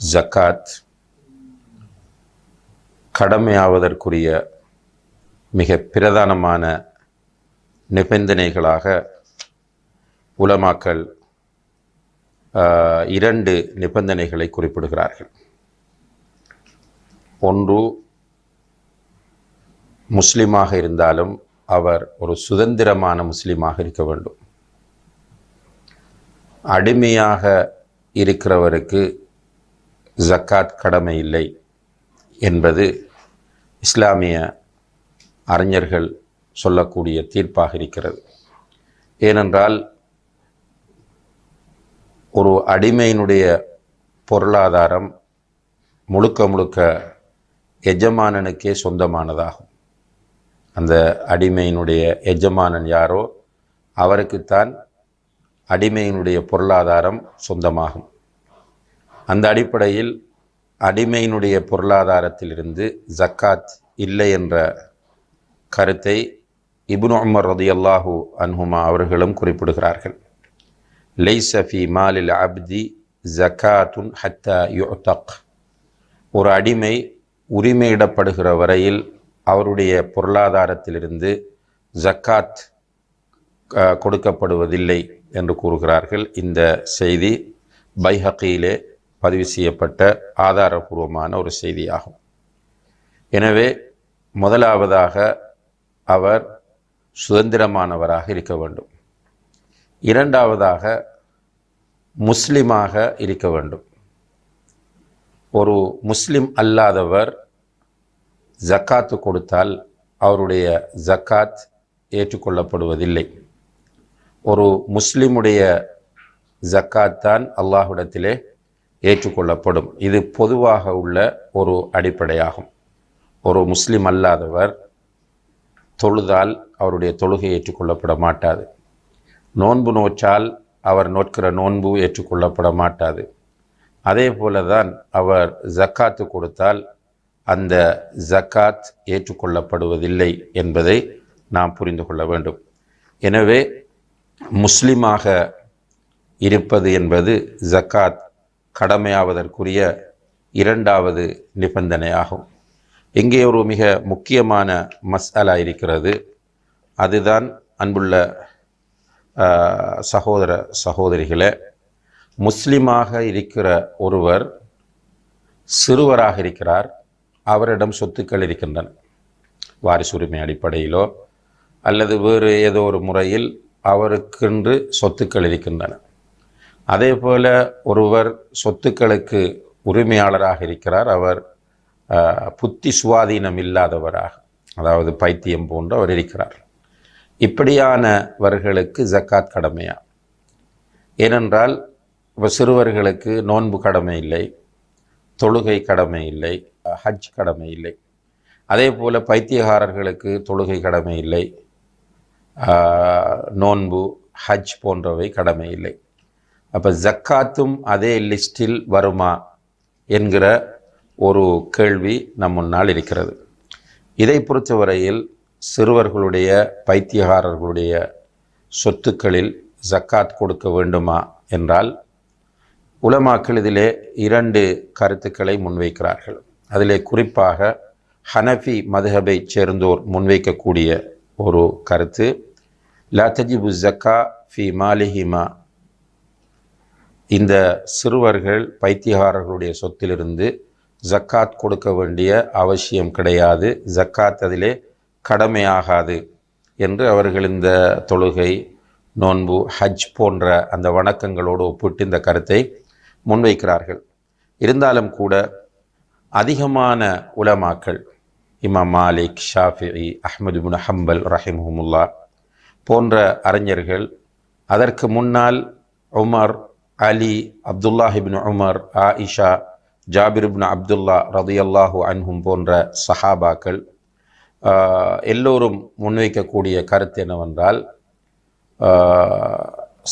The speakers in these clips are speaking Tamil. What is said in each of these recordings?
ஜக்காத் கடமையாவதற்குரிய மிக பிரதானமான நிபந்தனைகளாக உலமாக்கள் இரண்டு நிபந்தனைகளை குறிப்பிடுகிறார்கள். ஒன்று முஸ்லீமாக இருந்தாலும் அவர் ஒரு சுதந்திரமான முஸ்லீமாக இருக்க வேண்டும். அடிமையாக இருக்கிறவருக்கு ஜக்காத் கடமை இல்லை என்பது இஸ்லாமிய அறிஞர்கள் சொல்லக்கூடிய தீர்ப்பாக இருக்கிறது. ஏனென்றால் ஒரு அடிமையினுடைய பொருளாதாரம் முழுக்க முழுக்க எஜமானனுக்கே சொந்தமானதாகும். அந்த அடிமையினுடைய எஜமானன் யாரோ அவருக்குத்தான் அடிமையினுடைய பொருளாதாரம் சொந்தமாகும். அந்த அடிப்படையில் அடிமையினுடைய பொருளாதாரத்திலிருந்து ஜக்காத் இல்லை என்ற கருத்தை இப்னு உமர் ரதியல்லாஹு அன்ஹுமா அவர்களும் குறிப்பிடுகிறார்கள். லைசஃபி மாலில் அப்தி ஜக்காத்துன் ஹத்தா யுத்தக் ஒரு அடிமை உரிமையிடப்படுகிற வரையில் அவருடைய பொருளாதாரத்திலிருந்து ஜக்காத் கொடுக்கப்படுவதில்லை என்று கூறுகிறார்கள். இந்த செய்தி பைஹக்கியிலே பதிவு செய்யப்பட்ட ஆதாரபூர்வமான ஒரு செய்தியாகும். எனவே முதலாவதாக அவர் சுதந்திரமானவராக இருக்க வேண்டும். இரண்டாவதாக முஸ்லிமாக இருக்க வேண்டும். ஒரு முஸ்லிம் அல்லாதவர் ஜக்காத்து கொடுத்தால் அவருடைய ஜக்காத் ஏற்றுக்கொள்ளப்படுவதில்லை. ஒரு முஸ்லிமுடைய ஜக்காத் தான் அல்லாஹுடத்திலே ஏற்றுக்கொள்ளப்படும். இது பொதுவாக உள்ள ஒரு அடிப்படையாகும். ஒரு முஸ்லீம் அல்லாதவர் தொழுதால் அவருடைய தொழுகை ஏற்றுக்கொள்ளப்பட மாட்டாது. நோன்பு நோற்றால் அவர் நோட்கிற நோன்பு ஏற்றுக்கொள்ளப்பட மாட்டாது. அதே போல தான் அவர் ஜக்காத்து கொடுத்தால் அந்த ஜக்காத் ஏற்றுக்கொள்ளப்படுவதில்லை என்பதை நாம் புரிந்து கொள்ள வேண்டும். எனவே முஸ்லீமாக இருப்பது என்பது ஜக்காத் கடமையாவதற்குரிய இரண்டாவது நிபந்தனையாகும். இங்கே ஒரு மிக முக்கியமான மசாலா இருக்கிறது. அதுதான் அன்புள்ள சகோதர சகோதரிகளே முஸ்லீமாக இருக்கிற ஒருவர் சிறுவராக இருக்கிறார். அவரிடம் சொத்துக்கள் இருக்கின்றன. வாரிசுரிமை அடிப்படையிலோ அல்லது வேறு ஏதோ ஒரு முறையில் அவருக்கென்று சொத்துக்கள் இருக்கின்றன. அதே போல் ஒருவர் சொத்துக்களுக்கு உரிமையாளராக இருக்கிறார். அவர் புத்தி சுவாதீனம் இல்லாதவராக அதாவது பைத்தியம் போன்று அவர் இருக்கிறார். இப்படியானவர்களுக்கு ஜக்காத் கடமையா? ஏனென்றால் இப்போ சிறுவர்களுக்கு நோன்பு கடமை இல்லை தொழுகை கடமை இல்லை ஹஜ் கடமை இல்லை. அதே போல் பைத்தியகாரர்களுக்கு தொழுகை கடமை இல்லை நோன்பு ஹஜ் போன்றவை கடமை இல்லை. அப்போ ஜக்காத்தும் அதே லிஸ்டில் வருமா என்கிற ஒரு கேள்வி நம் முன்னால் இருக்கிறது. இதை பொறுத்தவரையில் சிறுவர்களுடைய பைத்தியகாரர்களுடைய சொத்துக்களில் ஜக்காத் கொடுக்க வேண்டுமா என்றால் உலமாக்கள் இதிலே இரண்டு கருத்துக்களை முன்வைக்கிறார்கள். அதிலே குறிப்பாக ஹனஃபி மதுஹபை சேர்ந்தோர் முன்வைக்கக்கூடிய ஒரு கருத்து லா தஜிபு ஜக்கா ஃபி மாலிஹிமா இந்த சிறுவர்கள் பைத்தியகாரர்களுடைய சொத்திலிருந்து ஜக்காத் கொடுக்க வேண்டிய அவசியம் கிடையாது. ஜக்காத் அதிலே கடமையாகாது என்று அவர்கள் இந்த தொழுகை நோன்பு ஹஜ் போன்ற அந்த வணக்கங்களோடு ஒப்பிட்டு இந்த கருத்தை முன்வைக்கிறார்கள். இருந்தாலும் கூட அதிகமான உலமாக்கள் இமாம் மாலிக் ஷாஃபி அஹமது முன் ஹம்பல் ரஹிம்ஹமுல்லா போன்ற அறிஞர்கள் அதற்கு முன்னால் Umar Ali Abdullah ibn Umar Aisha Jabir Abdullah ரதியல்லாஹு அன்ஹும் போன்ற சஹாபாக்கள் எல்லோரும் முன்வைக்கக்கூடிய கருத்து என்னவென்றால்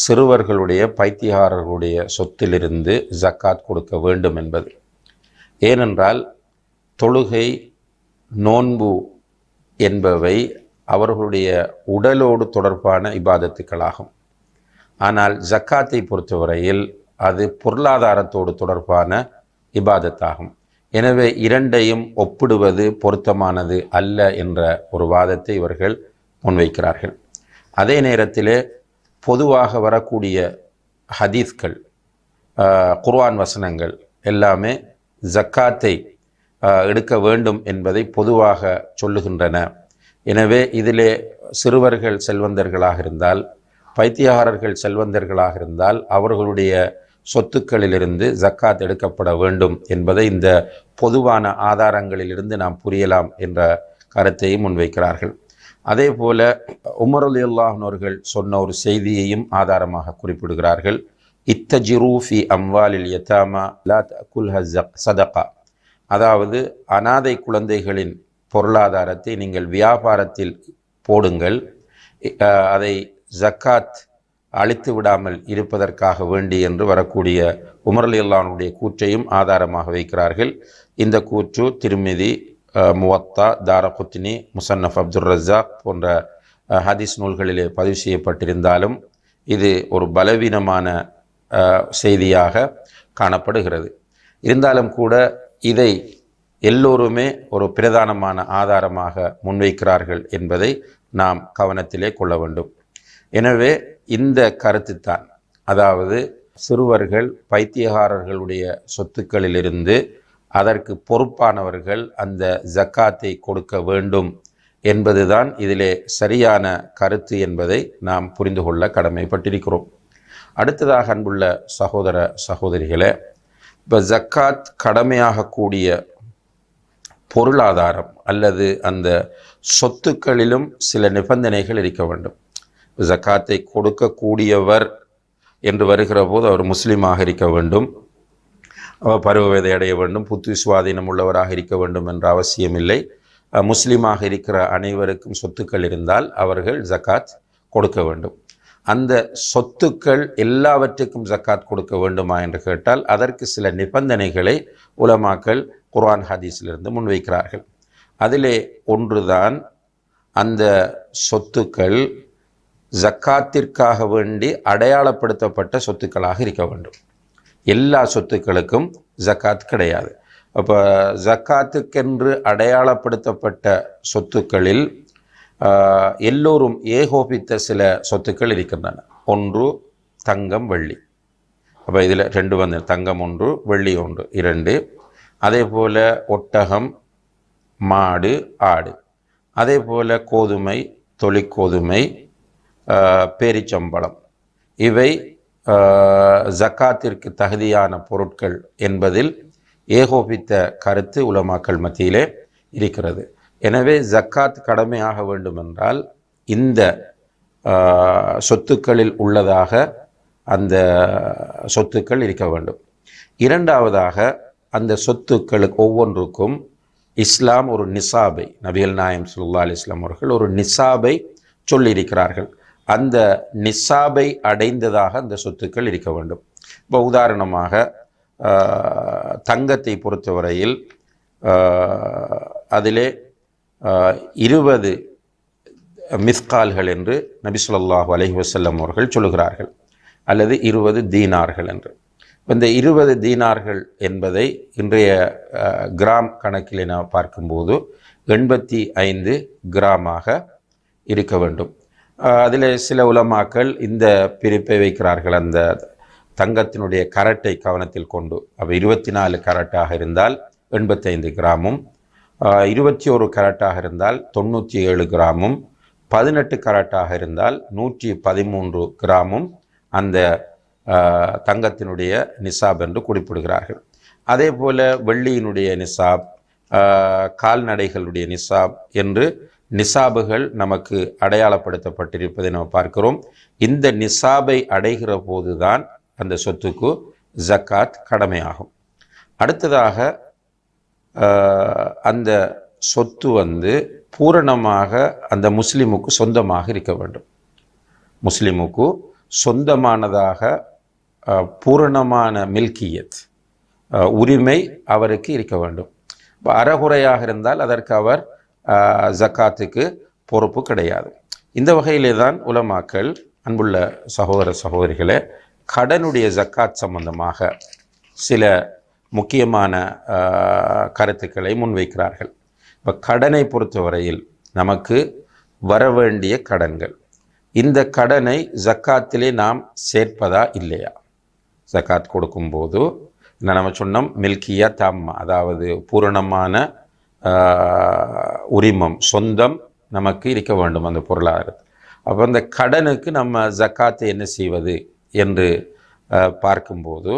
சிறுவர்களுடைய பைத்தியகாரர்களுடைய சொத்திலிருந்து ஜக்காத் கொடுக்க வேண்டும் என்பது. ஏனென்றால் தொழுகை நோன்பு என்பவை அவர்களுடைய உடலோடு தொடர்பான இபாதத்துக்களாகும். ஆனால் ஜக்காத்தை பொறுத்தவரையில் அது பொருளாதாரத்தோடு தொடர்பான இபாதத்தாகும். எனவே இரண்டையும் ஒப்பிடுவது பொருத்தமானது அல்ல என்ற ஒரு வாதத்தை இவர்கள் முன்வைக்கிறார்கள். அதே நேரத்திலே பொதுவாக வரக்கூடிய ஹதீஸ்கள் குர்வான் குர்ஆன் வசனங்கள் எல்லாமே ஜக்காத்தை எடுக்க வேண்டும் என்பதை பொதுவாக சொல்லுகின்றன. எனவே இதிலே சிறுவர்கள் செல்வந்தர்களாக இருந்தால் பைத்தியகாரர்கள் செல்வந்தர்களாக இருந்தால் அவர்களுடைய சொத்துக்களிலிருந்து ஜக்காத் எடுக்கப்பட வேண்டும் என்பதை இந்த பொதுவான ஆதாரங்களிலிருந்து நாம் புரியலாம் என்ற கருத்தையும் முன்வைக்கிறார்கள். அதே போல உமருல் அலி சொன்ன ஒரு செய்தியையும் ஆதாரமாக குறிப்பிடுகிறார்கள். இத்தஜிரூஃபி அம்வாலில் யத்தாமா லா தகுல்ஹ சதகா. அதாவது அனாதை குழந்தைகளின் பொருளாதாரத்தை நீங்கள் வியாபாரத்தில் போடுங்கள். அதை ஜக்காத் அழித்து விடாமல் இருப்பதற்காக வேண்டி என்று வரக்கூடிய உமர் அலி கூற்றையும் ஆதாரமாக வைக்கிறார்கள். இந்த கூற்று திருமிதி முவத்தா தாரகுத்தினி முசன்னஃப் அப்துல் ரஜாக் போன்ற ஹதீஸ் நூல்களிலே பதிவு செய்யப்பட்டிருந்தாலும் இது ஒரு பலவீனமான செய்தியாக காணப்படுகிறது. இருந்தாலும் கூட இதை எல்லோருமே ஒரு பிரதானமான ஆதாரமாக முன்வைக்கிறார்கள் என்பதை நாம் கவனத்திலே கொள்ள வேண்டும். எனவே இந்த கருத்து தான் அதாவது சிறுவர்கள் பைத்தியகாரர்களுடைய சொத்துக்களிலிருந்து அதற்கு பொறுப்பானவர்கள் அந்த ஜக்காத்தை கொடுக்க வேண்டும் என்பதுதான் இதிலே சரியான கருத்து என்பதை நாம் புரிந்து கொள்ள கடமைப்பட்டிருக்கிறோம். அடுத்ததாக அன்புள்ள சகோதர சகோதரிகளே இப்போ ஜக்காத் கடமையாகக்கூடிய பொருளாதாரம் அல்லது அந்த சொத்துக்களிலும் சில நிபந்தனைகள் இருக்க வேண்டும். ஜக்காத்தை கொடுக்கக்கூடியவர் என்று வருகிற போது அவர் முஸ்லீமாக இருக்க வேண்டும். அவர் பருவ வயதை அடைய வேண்டும். புத்தி சுவாதீனம் உள்ளவராக இருக்க வேண்டும் என்ற அவசியமில்லை முஸ்லீமாக இருக்கிற அனைவருக்கும் சொத்துக்கள் இருந்தால் அவர்கள் ஜக்காத் கொடுக்க வேண்டும். அந்த சொத்துக்கள் எல்லாவற்றுக்கும் ஜக்காத் கொடுக்க வேண்டுமா என்று கேட்டால் அதற்கு சில நிபந்தனைகளை உலமாக்கள் குர்ஆன் ஹதீஸிலிருந்து முன்வைக்கிறார்கள். அதிலே ஒன்றுதான் அந்த சொத்துக்கள் ஜக்காத்திற்காக வேண்டி அடையாளப்படுத்தப்பட்ட சொத்துக்களாக இருக்க வேண்டும். எல்லா சொத்துக்களுக்கும் ஜக்காத் கிடையாது. அப்போ ஜக்காத்துக்கென்று அடையாளப்படுத்தப்பட்ட சொத்துக்களில் எல்லோரும் ஏகோபித்த சில சொத்துக்கள் இருக்கின்றன. ஒன்று தங்கம் வெள்ளி. அப்போ இதில் ரெண்டு வந்து தங்கம் ஒன்று வெள்ளி ஒன்று இரண்டு. அதே போல் ஒட்டகம் மாடு ஆடு. அதே போல் கோதுமை தொழிற்கோதுமை பேரிச்சம்பழம் இவை ஜக்காத்திற்கு தகுதியான பொருட்கள் என்பதில் ஏகோபித்த கருத்து உலமாக்கள் மத்தியிலே இருக்கிறது. எனவே ஜக்காத் கடமையாக வேண்டுமென்றால் இந்த சொத்துக்களில் உள்ளதாக அந்த சொத்துக்கள் இருக்க வேண்டும். இரண்டாவதாக அந்த சொத்துக்களுக்கு ஒவ்வொன்றுக்கும் இஸ்லாம் ஒரு நிசாபை நபிகள் நாயம் சுல்லா அலிஸ்லாம் அவர்கள் ஒரு நிசாபை சொல்லியிருக்கிறார்கள். அந்த நிசாபை அடைந்ததாக அந்த சொத்துக்கள் இருக்க வேண்டும். இப்போ உதாரணமாக தங்கத்தை பொறுத்தவரையில் அதிலே இருபது மிஸ்கால்கள் என்று நபி சொல்லாஹு அலஹி வசல்லம் அவர்கள் சொல்கிறார்கள் அல்லது இருபது தீனார்கள் என்று. இந்த இருபது தீனார்கள் என்பதை இன்றைய கிராம் கணக்கில் நாம் பார்க்கும்போது எண்பத்தி ஐந்து கிராமாக இருக்க வேண்டும். அதில் சில உலமாக்கள் இந்த பிரிப்பை வைக்கிறார்கள். அந்த தங்கத்தினுடைய கரட்டை கவனத்தில் கொண்டு அப்போ இருபத்தி நாலு கரட்டாக இருந்தால் எண்பத்தைந்து கிராமும் இருபத்தி ஒரு கரட்டாக இருந்தால் தொண்ணூற்றி ஏழு கிராமும் பதினெட்டு கரட்டாக இருந்தால் நூற்றி பதிமூன்று கிராமும் அந்த தங்கத்தினுடைய நிசாப் என்று குறிப்பிடுகிறார்கள். அதே போல் வெள்ளியினுடைய நிசாப் கால்நடைகளுடைய நிசாப் என்று நிசாபுகள் நமக்கு அடையாளப்படுத்தப்பட்டிருப்பதை நம்ம பார்க்கிறோம். இந்த நிசாபை அடைகிற போதுதான் அந்த சொத்துக்கு ஜக்காத் கடமையாகும். அடுத்ததாக அந்த சொத்து வந்து பூரணமாக அந்த முஸ்லீமுக்கு சொந்தமாக இருக்க வேண்டும். முஸ்லீமுக்கு சொந்தமானதாக பூரணமான மில்கியத் உரிமை அவருக்கு இருக்க வேண்டும். இப்போ அறகுறையாக இருந்தால் அதற்கு அவர் ஜக்காத்துக்கு பொறுப்பு கிடையாது. இந்த வகையிலே தான் உலமாக்கள் அன்புள்ள சகோதர சகோதரிகளே கடனுடைய ஜக்காத் சம்பந்தமாக சில முக்கியமான கருத்துக்களை முன்வைக்கிறார்கள். இப்போ கடனை பொறுத்தவரையில் நமக்கு வர வேண்டிய கடன்கள். இந்த கடனை ஜக்காத்திலே நாம் சேர்ப்பதா இல்லையா? ஜக்காத் கொடுக்கும்போது என்ன நம்ம சொன்னோம் மில்கியா தாம்மா அதாவது பூரணமான உரிமம் சொந்தம் நமக்கு இருக்க வேண்டும் அந்த பொருளாதாரத்தில் அப்போ அந்த கடனுக்கு நம்ம ஜக்காத்தை என்ன செய்வது என்று பார்க்கும்போது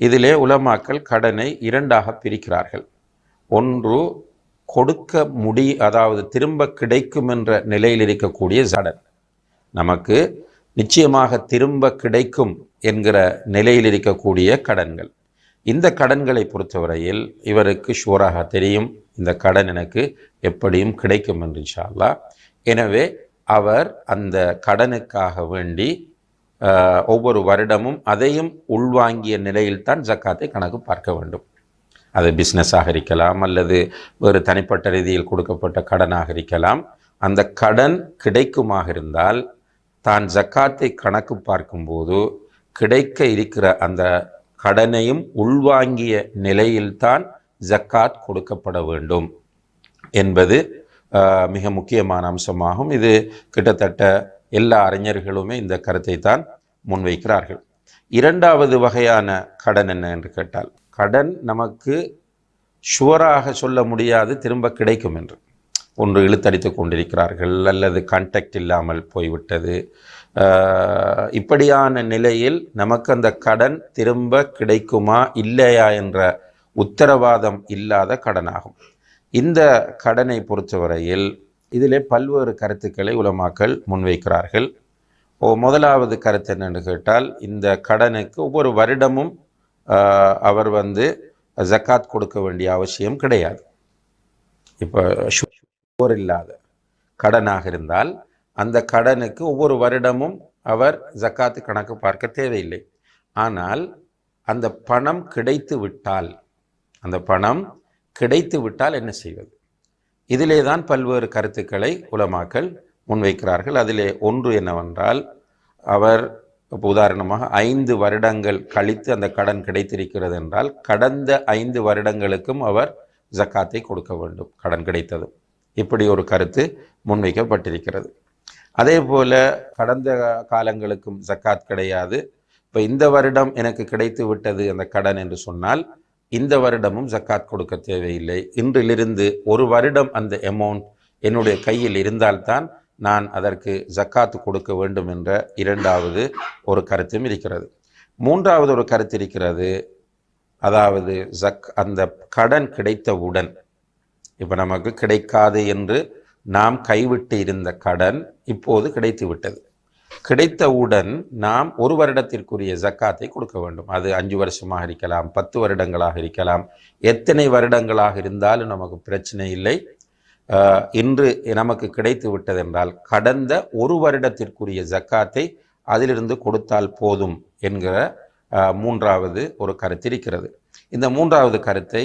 இதிலே உலமாக்கள் கடனை இரண்டாக பிரிக்கிறார்கள். ஒன்று கொடுக்க முடி அதாவது திரும்ப கிடைக்கும் என்ற நிலையில் இருக்கக்கூடிய கடன். நமக்கு நிச்சயமாக திரும்ப கிடைக்கும் என்கிற நிலையில் இருக்கக்கூடிய கடன்கள். இந்த கடன்களை பொறுத்தவரையில் இவருக்கு ஷூராக தெரியும். இந்த கடன் எனக்கு எப்படியும் கிடைக்கும் என்று இன்ஷால்லா எனவே அவர் அந்த கடனுக்காக வேண்டி ஒவ்வொரு வருடமும் அதையும் உள்வாங்கிய நிலையில்தான் ஜக்காத்தை கணக்கு பார்க்க வேண்டும். அது பிஸ்னஸாக இருக்கலாம் அல்லது வேறு தனிப்பட்ட ரீதியில் கொடுக்கப்பட்ட கடனாக இருக்கலாம். அந்த கடன் கிடைக்குமாக இருந்தால் தான் ஜக்காத்தை கணக்கு பார்க்கும்போது கிடைக்க இருக்கிற அந்த கடனையும் உள்வாங்கிய நிலையில்தான் ஜக்காத் கொடுக்கப்பட வேண்டும் என்பது மிக முக்கியமான அம்சமாகும். இது கிட்டத்தட்ட எல்லா அறிஞர்களுமே இந்த கருத்தை தான் முன்வைக்கிறார்கள். இரண்டாவது வகையான கடன் என்ன என்று கேட்டால் கடன் நமக்கு ஷுவராக சொல்ல முடியாது திரும்ப கிடைக்கும் என்று. ஒன்று இழுத்தடித்து கொண்டிருக்கிறார்கள் அல்லது கான்டாக்ட் இல்லாமல் போய்விட்டது. இப்படியான நிலையில் நமக்கு அந்த கடன் திரும்ப கிடைக்குமா இல்லையா என்ற உத்தரவாதம் இல்லாத கடனாகும். இந்த கடனை பொறுத்தவரையில் இதிலே பல்வேறு கருத்துக்களை உலமாக்கள் முன்வைக்கிறார்கள். ஓ முதலாவது கருத்து என்னென்னு கேட்டால் இந்த கடனுக்கு ஒவ்வொரு வருடமும் அவர் வந்து ஜக்காத் கொடுக்க வேண்டிய அவசியம் கிடையாது. இப்போ ஷுவர் இல்லாத கடனாக இருந்தால் அந்த கடனுக்கு ஒவ்வொரு வருடமும் அவர் ஜக்காத்து கணக்கு பார்க்க தேவையில்லை. ஆனால் அந்த பணம் கிடைத்து விட்டால் அந்த பணம் கிடைத்து விட்டால் என்ன செய்வது? இதிலே தான் பல்வேறு கருத்துக்களை உலமாக்கள் முன்வைக்கிறார்கள். அதிலே ஒன்று என்னவென்றால் அவர் இப்போ உதாரணமாக ஐந்து வருடங்கள் கழித்து அந்த கடன் கிடைத்திருக்கிறது என்றால் கடந்த ஐந்து வருடங்களுக்கும் அவர் ஜக்காத்தை கொடுக்க வேண்டும் கடன் கிடைத்ததும். இப்படி ஒரு கருத்து முன்வைக்கப்பட்டிருக்கிறது. அதே போல கடந்த காலங்களுக்கும் ஜக்காத் கிடையாது. இப்போ இந்த வருடம் எனக்கு கிடைத்து விட்டது அந்த கடன் என்று சொன்னால் இந்த வருடமும் ஜக்காத் கொடுக்க தேவையில்லை. இன்றிலிருந்து ஒரு வருடம் அந்த அமௌண்ட் என்னுடைய கையில் இருந்தால்தான் நான் அதற்கு ஜக்காத்து கொடுக்க வேண்டும் என்ற இரண்டாவது ஒரு கருத்தும் இருக்கிறது. மூன்றாவது ஒரு கருத்து இருக்கிறது அதாவது ஜக் அந்த கடன் கிடைத்தவுடன் இப்போ நமக்கு கிடைக்காது என்று நாம் கைவிட்டு இருந்த கடன் இப்போது கிடைத்து விட்டது கிடைத்தவுடன் நாம் ஒரு வருடத்திற்குரிய ஜக்காத்தை கொடுக்க வேண்டும். அது அஞ்சு வருஷமாக இருக்கலாம் பத்து வருடங்களாக இருக்கலாம். எத்தனை வருடங்களாக இருந்தாலும் நமக்கு பிரச்சனை இல்லை. இன்று நமக்கு கிடைத்து விட்டதென்றால் கடந்த ஒரு வருடத்திற்குரிய ஜக்காத்தை அதிலிருந்து கொடுத்தால் போதும் என்கிற மூன்றாவது ஒரு கருத்து இருக்கிறது. இந்த மூன்றாவது கருத்தை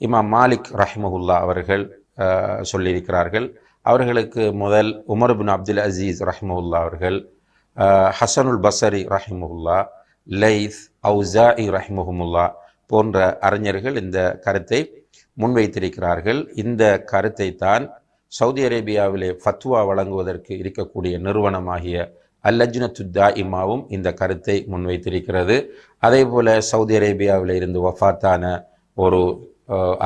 இமாம் மாலிக் ரஹ்மஹுல்லா அவர்கள் சொல்லியிருக்கிறார்கள். அவர்களுக்கு முதல் உமர் பின் அப்துல் அசீஸ் ரஹ்மஹுல்லா அவர்கள் ஹசனுல் பசரி ரஹிமுல்லா லைஸ் அவுசாஇ ரஹிமுஹமுல்லா போன்ற அறிஞர்கள் இந்த கருத்தை முன்வைத்திருக்கிறார்கள். இந்த கருத்தை தான் சவுதி அரேபியாவிலே ஃபத்வா வழங்குவதற்கு இருக்கக்கூடிய நிறுவனமாகிய அல்லஜ்னத்துத்தா இமாவும் இந்த கருத்தை முன்வைத்திருக்கிறது. அதே போல் சவுதி அரேபியாவில் இருந்து வஃபாத்தான ஒரு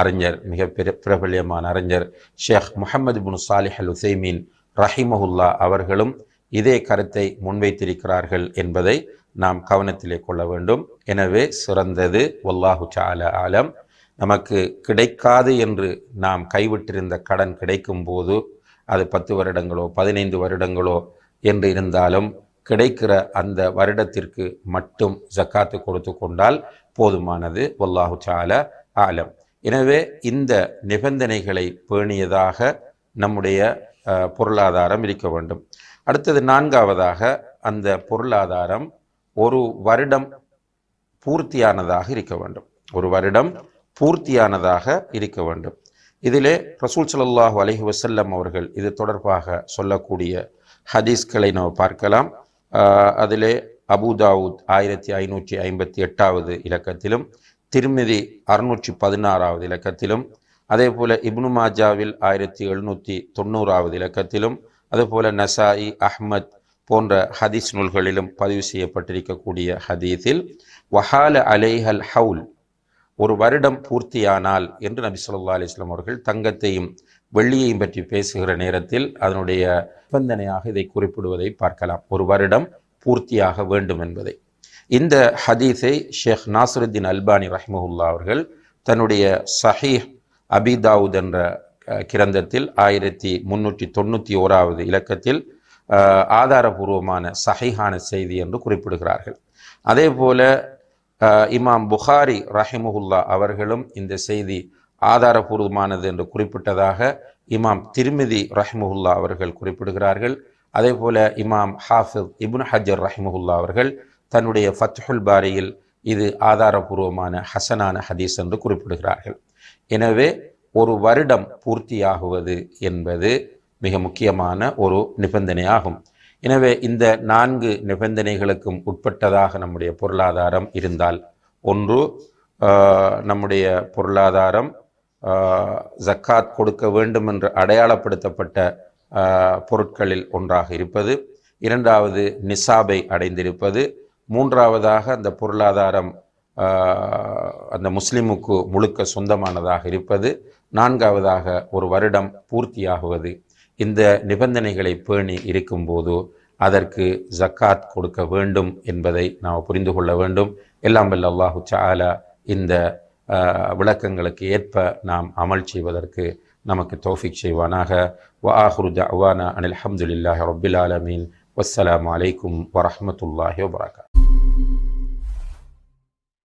அறிஞர் மிக பிரபல்யமான அறிஞர் ஷேக் முஹம்மது பின் சாலிஹ் அல் உசைமீன் ரஹிமஹுல்லா அவர்களும் இதே கருத்தை முன்வைத்திருக்கிறார்கள் என்பதை நாம் கவனத்திலே கொள்ள வேண்டும். எனவே சிறந்தது. வல்லாஹு சால ஆலம். நமக்கு கிடைக்காது என்று நாம் கைவிட்டிருந்த கடன் கிடைக்கும் போது அது பத்து வருடங்களோ பதினைந்து வருடங்களோ என்று இருந்தாலும் கிடைக்கிற அந்த வருடத்திற்கு மட்டும் ஜக்காத்து கொடுத்து கொண்டால் போதுமானது. வல்லாஹு சால ஆலம். எனவே இந்த நிபந்தனைகளை பேணியதாக நம்முடைய பொருளாதாரம் இருக்க வேண்டும். அடுத்தது நான்காவதாக அந்த பொருளாதாரம் ஒரு வருடம் பூர்த்தியானதாக இருக்க வேண்டும். ஒரு வருடம் பூர்த்தியானதாக இருக்க வேண்டும். இதிலே ரசூல் ஸல்லல்லாஹு அலஹி வசல்லம் அவர்கள் இது தொடர்பாக சொல்லக்கூடிய ஹதீஸ்களை நாம் பார்க்கலாம். அதிலே அபுதாவுத் ஆயிரத்தி ஐநூற்றி ஐம்பத்தி எட்டாவது இலக்கத்திலும் திருமிதி அறுநூற்றி பதினாறாவது இலக்கத்திலும் அதே போல் இப்னு மாஜாவில் ஆயிரத்தி எழுநூற்றி தொண்ணூறாவது இலக்கத்திலும் அதுபோல நசாயி அஹ்மத் போன்ற ஹதீஸ் நூல்களிலும் பதிவு செய்யப்பட்டிருக்கக்கூடிய ஹதீஸில் வஹால அலைஹல் ஹவுல் ஒரு வருடம் பூர்த்தியானால் என்று நபி சொல்லா அலிஸ்லாம் அவர்கள் தங்கத்தையும் வெள்ளியையும் பற்றி பேசுகிற நேரத்தில் அதனுடைய நிபந்தனையாக இதை குறிப்பிடுவதை பார்க்கலாம். ஒரு வருடம் பூர்த்தியாக வேண்டும் என்பதை இந்த ஹதீஸை ஷேக் நாசருத்தீன் அல்பானி ரஹ்மஹுல்லா அவர்கள் தன்னுடைய சஹீஹ் அபிதாவுத் என்ற கிரந்தத்தில் ஆயிரத்தி முன்னூற்றி தொண்ணூற்றி ஓராவது இலக்கத்தில் ஆதாரபூர்வமான சஹிஹான செய்தி என்று குறிப்பிடுகிறார்கள். அதே போல இமாம் புகாரி ரஹிமுல்லா அவர்களும் இந்த செய்தி ஆதாரபூர்வமானது என்று குறிப்பிட்டதாக இமாம் திருமிதி ரஹிமுல்லா அவர்கள் குறிப்பிடுகிறார்கள். அதே போல இமாம் ஹாஃபித் இப்னு ஹஜர் ரஹிமுல்லா அவர்கள் தன்னுடைய ஃபத்ஹுல் பாரியில் இது ஆதாரபூர்வமான ஹசனான ஹதீஸ் என்று குறிப்பிடுகிறார்கள். எனவே ஒரு வருடம் பூர்த்தியாகுவது என்பது மிக முக்கியமான ஒரு நிபந்தனையாகும். எனவே இந்த நான்கு நிபந்தனைகளுக்கும் உட்பட்டதாக நம்முடைய பொருளாதாரம் இருந்தால் ஒன்று நம்முடைய பொருளாதாரம் ஜக்காத் கொடுக்க வேண்டும் என்று அடையாளப்படுத்தப்பட்ட பொருட்களில் ஒன்றாக இருப்பது இரண்டாவது நிசாபை அடைந்திருப்பது மூன்றாவதாக அந்த பொருளாதாரம் அந்த முஸ்லிமுக்கு முழுக்க சொந்தமானதாக இருப்பது நான்காவதாக ஒரு வருடம் பூர்த்தியாகுவது. இந்த நிபந்தனைகளை பேணி இருக்கும்போது அதற்கு ஜக்காத் கொடுக்க வேண்டும் என்பதை நாம் புரிந்து கொள்ள வேண்டும். எல்லாம் வல்ல அல்லாஹு சாலா இந்த விளக்கங்களுக்கு ஏற்ப நாம் அமல் செய்வதற்கு நமக்கு தோஃபிக் செய்வானாக. வ ஆஹுரு அவானா அனில் அஹமதுல்லாஹி ரபில் ஆலமீன். வஸ்ஸலாம் அலைக்கும் வரமத்துல்லாஹி வபரகாத்.